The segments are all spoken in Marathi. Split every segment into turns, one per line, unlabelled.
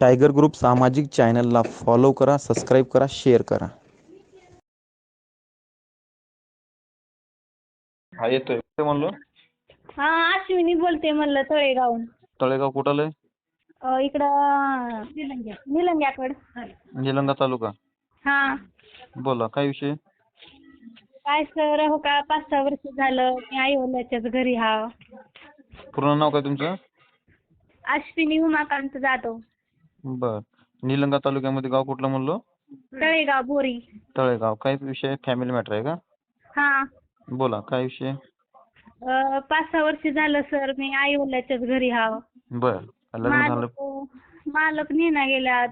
टायगर ग्रुप सामाजिक चॅनलला फॉलो करा सबस्क्राईब करा शेअर करा.
हा येतोय. म्हणलो?
हा अश्विनी बोलते म्हणलं तळेगावहून.
तळेगाव कुठं आलंय
अं, इकडं निलंग्याकडं.
निलंगा तालुका.
हा.
बोला काय विषय?
काय सर हो का पाच सहा वर्ष झालं मी आई वडिलाच्याच घरी हा.
पूर्ण नाव काय तुमचं?
अश्विनी उमाकांत जाधव.
बर. निलंगा तालुक्यामध्ये गाव कुठलं म्हणलो?
तळेगाव बोरी.
तळेगाव. काय विषय फॅमिली मॅटर आहे का?
हा.
बोला काय विषय?
अं, पाच सहा वर्ष झालं सर मी आई वडिलाच्याच घरी हा
बर. लग्न झालं?
मालक मालक नेना गेल्यात.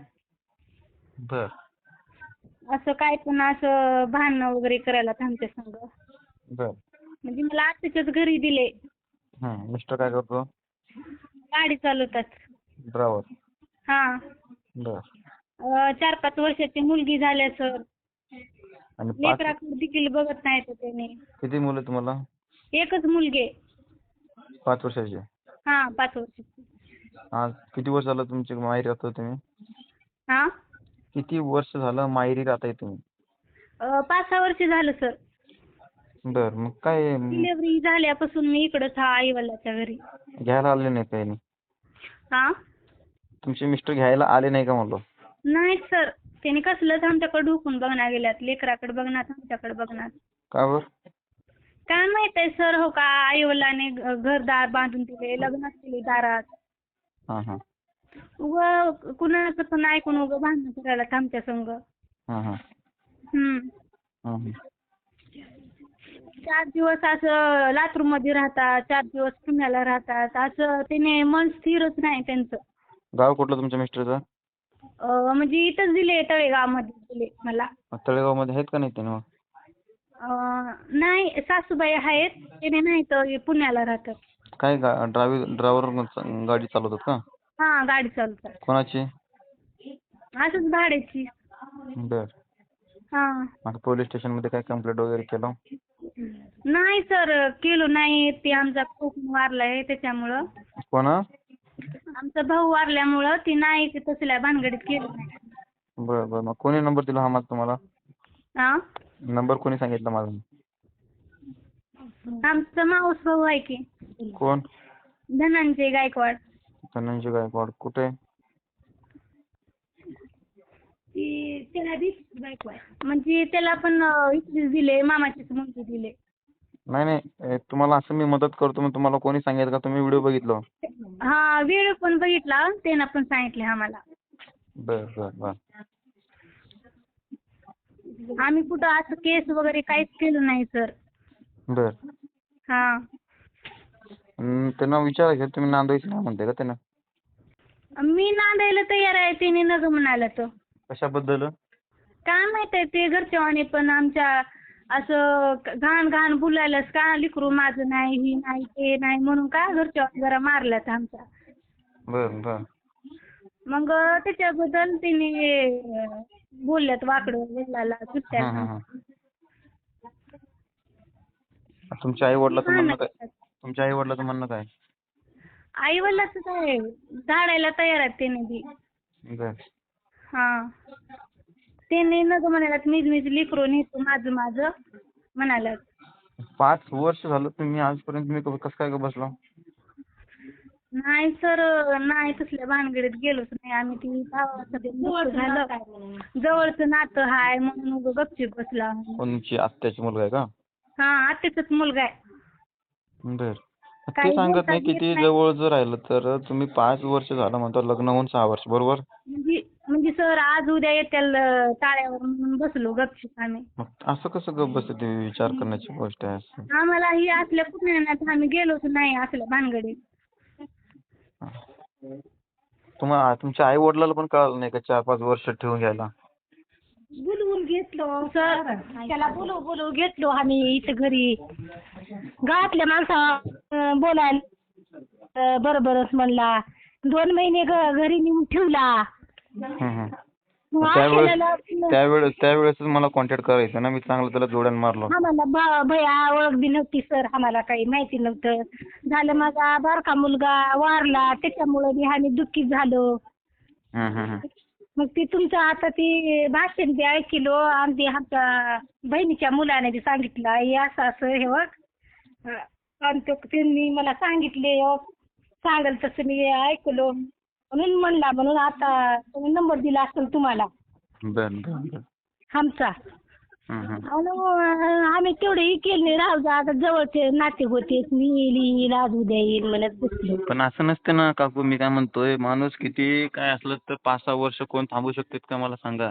बर.
असं काय पण असं भांडणं वगैरे करायला आमच्या संग.
बर.
म्हणजे मला आत्याच्याच घरी दिले.
हं मिस्टर काय करतो?
गाडी चालवतात.
ड्रायव्हर.
हा. चार पाच वर्षाची मुलगी झाल्या सर
आणि पाच
लेकराकडे देखील बघत नाहीत त्याने.
किती मुलं तुम्हाला?
एकच मुलगी. आहे.
पाच वर्षाचे?
हा पाच वर्षाची.
किती वर्ष झालं तुमची माहेरी राहतो तुम्ही?
हा?
किती वर्ष झालं माहेरी राहताय तुम्ही?
अं, पाच सहा वर्ष झालं सर.
बर मग काय?
डिलिव्हरी झाल्यापासून मी इकडंच हा आई वडिलाच्या घरी.
घ्यायला आले नाही काही नाही
हा?
तुमचे मिस्टर घ्यायला आले नाही का म्हणलो?
नाही सर. त्याने कसलंच आमच्याकडे ढुकून बघणार गेल्यात. लेकराकडे बघणार आमच्याकडे बघणार.
का बर?
काय माहीत आहे सर हो का आई वडिलांनी घरदार बांधून दिले लग्नात केले दारात.
हा हा.
उग कुणाचं पण ऐकून उग भांडणं करायला आमच्या संग.
हा हा.
हम्म.
हा हा.
चार दिवस असं लातूरमध्ये राहतात चार दिवस पुण्याला राहतात. असं त्याने मन स्थिरच नाही त्यांचं.
गाव कुठलं तुमच्या मिस्टरचं?
अं, म्हणजे इथंच दिले तळेगावमध्ये दिले मला.
तळेगावमध्ये आहेत का नाही त्याने मग
अं, नाही सासूबाई आहेत त्याने नाही तर पुण्याला राहतात.
काय ड्रायव्हर ड्रायव्हर गाडी चालवतात का?
हा गाडी चालवतात.
कोणाची?
असंच भाड्याची.
बर.
हा.
आता पोलीस स्टेशनमध्ये काय कंप्लेंट वगैरे केलं?
नाही सर केलो नाही. ते आमचा कोकण वारलाय त्याच्यामुळं.
कोणा?
आमचा भाऊ वारल्यामुळं ती नाही ते तसल्या भानगडीत केलं नाही.
बर बर. मग कोणी नंबर दिला हा माझा तुम्हाला?
हा
नंबर कोणी सांगितला माझा?
आमचा माऊस भाऊ आहे की.
कोण?
धनंजय गायकवाड.
धनंजय गायकवाड. कुठे?
म्हणजे त्याला पण इथलीच दिले मामाचीच मुलगी दिले.
नाही नाही. तुम्हाला असं मी मदत करतो. मग तुम्हाला कोणी सांगितलं का? तुम्ही व्हिडिओ बघितलो.
हा वेळ पण बघितला. त्यानं पण सांगितले आम्हाला.
बर बर बर.
आम्ही कुठं असं केस वगैरे काहीच केलं नाही सर.
बर.
हा.
त्यांना विचारायचं तुम्ही नांदायचं नाही म्हणते का त्यांना?
मी नांदायला तयार आहे. त्याने नग म्हणाला तर
कशाबद्दल?
काय माहीत आहे ते घरच्यावानी पण आमच्या असं घाण घाण बोलायलाच का लिकरू माझं नाही ही नाही ते नाही म्हणून का घरच्या जरा मारल्यात आमच्या.
बर बर.
मग त्याच्याबद्दल तिने बोलल्यात वाकडं बोलायला सुट्ट्या.
हं, हं, हं. तुमच्या आई वडिलाचं म्हणणं काय? तुमच्या आई वडिलाचं म्हणणं काय?
आई वडिलाचं काय? झाडायला तयार आहेत त्याने बी.
बर.
हा. त्याने नग म्हणाल्यात मीच मीच लिकरू नेतो माझं माझं म्हणाल्यात
पाच वर्ष झालं तुम्ही आजपर्यंत तुम्ही क- कसं काय ग बसला?
नाही सर नाही तसल्या भानगडीत गेलोच नाही आम्ही. ती भावाचं ते दुःख झालं. जवळचं नातं हाय म्हणून उगं गपचूप बसला आम्ही.
कोणची? आत्याची मुलगा आहे का?
हा आत्याचाच मुलगा आहे.
बर. ते
काही
सांगत नाही
येत
किती
नाही.
जवळ जर राहिलं तर तुम्ही पाच वर्ष झालं म्हणता लग्न होऊन सहा वर्ष बरोबर?
म्हणजे म्हणजे सर आज उद्या येत्याल अं, टाळ्यावर म्हणून बसलो गपचूप आम्ही
मग असं कसं गप्प बसते ती विचार करण्याची गोष्ट आहे असं.
आम्हाला ही असल्या पुण्यात आम्ही गेलोच नाही असल्या भानगडीत.
तुम्हाला तुमच्या आई वडिलाला पण कळालं नाही का चार पाच वर्ष ठेवून घ्यायला?
बोलवून घेतलो सर. त्याला बोलव बोलव घेतलो आम्ही इथं घरी. गावातल्या माणसा बोलायला बरोबरच म्हणला. दोन महिने घ- घरी नेऊन ठेवला.
त्यावेळेस त्यावेळेसच मला कॉन्टॅक्ट करायचं ना. मी चांगलं त्याला जोड्यानं मारलो.
आम्हाला भया ओळख बी नव्हती सर आम्हाला काही माहिती नव्हतं. झालं माझा बारका मुलगा वारला. त्याच्यामुळं बी आम्ही दुःखी झालो.
हं, हं, हं.
मग ती तुमचं आता ती भाषण बी ऐकलो आणि ती आमच्या बहिणीच्या मुलाने बी सांगितलं आई असं असं हे बघ. आणि तो त्यांनी मला सांगितले अं, सांगेल तसं मी ऐकलो. म्हणून म्हणला म्हणून आता नंबर दिला असेल तुम्हाला.
बरं बरं बरं.
आमचा. आणि आम्ही तेवढे हे केले नाही राहू द्या आता जवळचे नाते होते मी येईल येईल आज उद्या येईल म्हणत बसलो.
पण असं नसतं ना काकू मी काय म्हणतोय माणूस किती काय असलं तर पाच सहा वर्ष कोण थांबू शकतात का मला सांगा?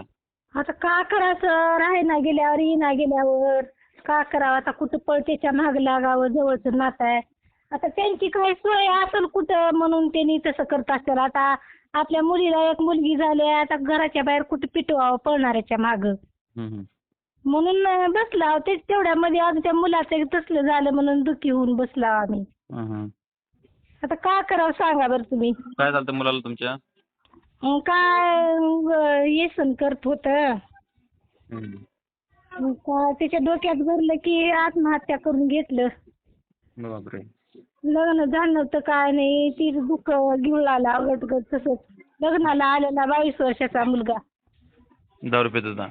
आता का करायचं? राहायला गेल्यावर येईना गेल्यावर. का करावं? आता कुठं पळतेच्या माग लागावं? जवळचं नातं आहे. आता त्यांची काही सोय असेल कुठं म्हणून त्यांनी तसं करत असतील. आता आपल्या मुलीला एक मुलगी झाली आहे, आता घराच्या बाहेर कुठं पिटवावं पळणाऱ्याच्या माग. म्हणून बसला ते तेवढ्यामध्ये आज त्या मुलाचं एक तसलं झालं म्हणून दुःखी होऊन बसला आम्ही. आता का करावं सांगा बरं तुम्ही.
काय झालं मुलाला तुमच्या?
काय येसन करत होतं. काय त्याच्या डोक्यात भरलं की आत्महत्या करून घेतलं. लग्न झालं नव्हतं काय नाही ती दुःख गिळाला गटगट तसंच. लग्नाला आलेला बावीस वर्षाचा मुलगा.
दारू पित होता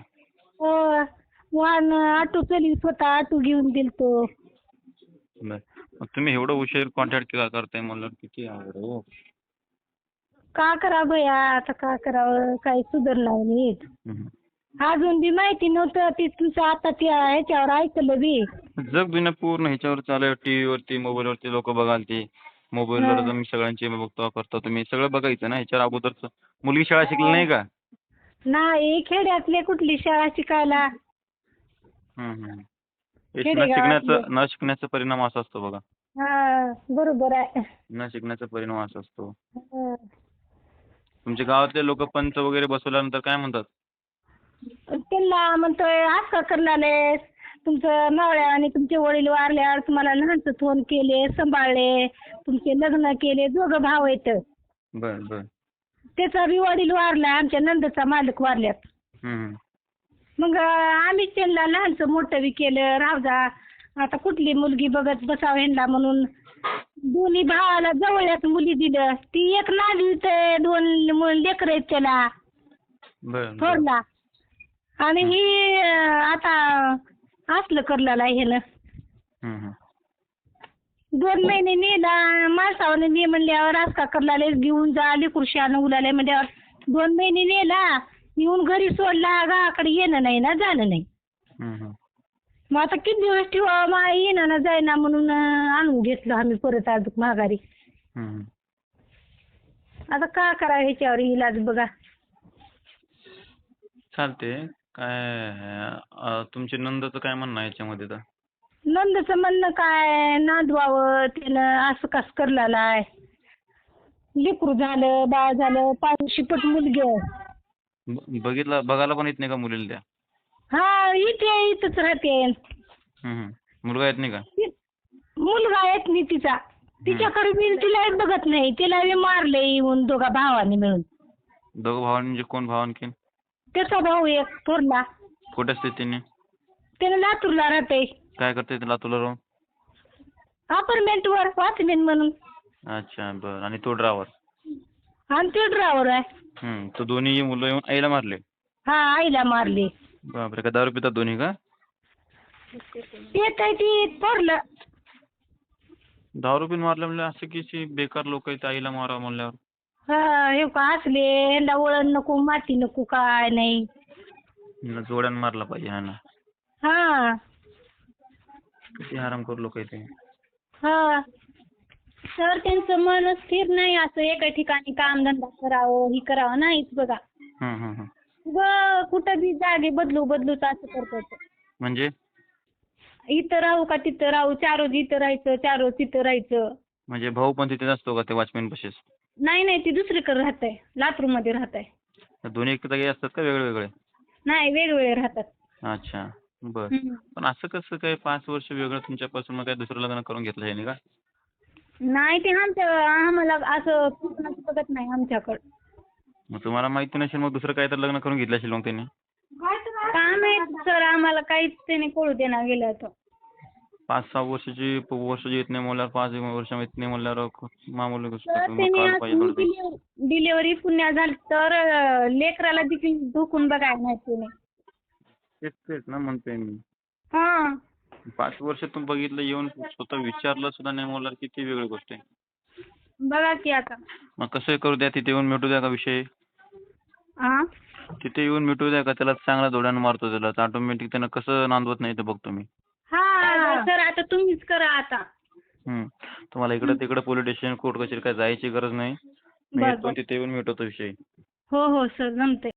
अं, वाहन ऑटो चलित होता ऑटो घेऊन
बर. मग तुम्ही एवढं उशीर कॉन्टॅक्ट केला करताय म्हणलं किती अवघड आहे हो.
का करा भया आता का करावं? काही सुधारणार नीट.
हं, हं.
अजून बी माहिती नव्हतं. ती तुमचं आता त्या ह्याच्यावर ऐकलं बी.
जग दुनिया पूर्ण ह्याच्यावर चालू आहे. टीव्ही वरती मोबाईल वरती लोक बघाल ते. मोबाईलवर
हा.
तुम्ही सगळ्यांचे बघतो करता तुम्ही. सगळं बघायचं ना ह्याच्यावर अगोदरच. मुलगी शाळा शिकली नाही का?
नाही खेड्यातले कुठली शाळा शिकायला?
न
खेडेगावातले.
शिकण्याचा न शिकण्याचा परिणाम असा असतो बघा.
हा बरोबर आहे.
न शिकण्याचा परिणाम असा असतो.
हा.
तुमच्या गावातले लोक पंच वगैरे बसवल्यानंतर काय म्हणतात?
त्यांना म्हणतोय असं करणारे तुमचं नवऱ्या आणि तुमचे वडील वारल्यावर तुम्हाला लहानचं फोन केले सांभाळले तुमचे लग्न केले दोघं भाव आहेत.
बर बर.
त्याचा बी वडील वारला आमच्या नंदचा मालक वारल्यात. मग आम्ही त्यांना लहानचं मोठं बी केलं. राहू आता कुठली मुलगी बघत बसावं ह्यांना म्हणून. दोन्ही भावाला जवळच मुली दिलं. ती एक नाली ते दोन लेकर आहेत त्याला.
बर बर.
थोरला. आणि ही. आता असलं करलेलं आहे ह्यानं. दोन महिने नेला माणसावर ने म्हणल्यावर आज का करला घेऊन जा लेकुरशानं उलाले म्हणल्यावर. दोन महिने नेला येऊन घरी सोडला गावाकडे येणं नाही ना जाणं नाही. मग आता किती दिवस ठेवा मग येणं ना जाईना म्हणून आणून घेतलं आम्ही परत अजून माघारी. आता का करा ह्याच्यावर इलाज बघा.
चालते काय अं, तुमचे नंदचं काय म्हणणं आहे याच्यामध्ये तर?
नंदचं म्हणणं काय नांदवावं त्यानं असं कस करलेलं आहे? लेकरू झालं बाळ झालं पाच शिपट मुलगी आहे.
ब- बघितलं बघायला पण येत नाही का मुलीला त्या?
हा इथे इथंच राहते.
मुलगा येत नाही का?
ती- मुलगा येत नाही तिचा. तिच्याकडे बी तिला बघत नाही. तिला बी मारले येऊन दोघा भावाने मिळून.
दोघं भावांनी म्हणजे कोण भाव आणखीन
त्याचा भाऊ एक थोरला
कुठे असते त्यांनी
त्यानं लातूरला राहते
काय करते ते लातूरला राहून?
अपार्टमेंट वर वॉचमॅन म्हणून.
अच्छा बर. आणि तो ड्रायव्हर
आणि ते ड्रायव्हर आहे.
हं तो दोन्ही मुलं येऊन आईला मारले?
हा आईला मारले.
बापरे का दारू पितात दोन्ही का?
येत आहे ती थोरलं
दारू पिऊन मारलं म्हणजे असं की बेकार लोक आहेत आईला मारा म्हणल्यावर.
हा हे का असले? ह्यांना वळण नको माती नको काय नाही.
हिला जोड्यानं मारला पाहिजे हा ना
हा.
किती हराम करू लोक ते
हा.
सर त्यांचं मन स्थिर नाही असं एका ठिकाणी कामधंदा करावं ही करावं नाहीच बघा. ग कुठं बी जागे बदलू बदलूच असं करतात
म्हणजे?
इथं राहू का तिथं राहू? चार रोज इथं राहायचं चार रोज तिथं राहायचं.
म्हणजे भाऊ पण तिथेच असतो का ते वॉचमॅन पशीच
नाही नाही ती दुसरीकडे राहत आहे लातूरमध्ये राहत आहे
दोन्ही एक जागी असतात का वेगळे वेगळे
नाही वेगवेगळे राहतात.
अच्छा बर.
हम्म.
पण असं कसं काय पाच वर्ष वेगळं तुमच्यापासून मग काय दुसरं लग्न करून घेतलं ह्याने का?
नाही ते आमच्या आम्हाला असं पूर्ण बघत नाही आमच्याकडं.
मग तुम्हाला माहिती नसेल मग दुसरं काय तर लग्न करून घेतलं असेल मग त्यांनी?
काय माहीत सर आम्हाला काहीच त्याने कळू देणार गेलं तर.
पाच सहा वर्षाची प- वर्ष येत नाही म्हणल्यावर पाच वर्ष येत नाही म्हणल्यावर मामूली गोष्ट
तर
आहे. मग
त्यांनी
कळायला पाहिजे थोडं ते.
डिलिव्हरी डिलिव्हरी पुण्या झाली तर अं, लेकराला देखील ढोकून बघायला नाही.
तेच तेच ना म्हणतोय मी
हा.
पाच वर्ष तू बघितलं येऊन स्वतः विचारलं सुद्धा नाही म्हणल्यावर किती वेगळी गोष्ट आहे.
बघा की आता.
मग कसं करू द्या तिथे येऊन मिटू द्या का विषय?
हा
तिथे येऊन मिटू द्या का? त्याला चांगला धोड्यानं मारतो त्याला. ऑटोमॅटिक त्यानं कसं नांदवत नाही ते बघतो मी.
सर आता तुम्हीच करा आता
हम्म. तुम्हाला इकडं तिकडं पोलीस स्टेशन कोर्ट कचेरी काय जायची गरज नाही मी
बरं,
येतो
बरं.
तिथे येऊन मिटवतो विषय
हो हो सर जमतंय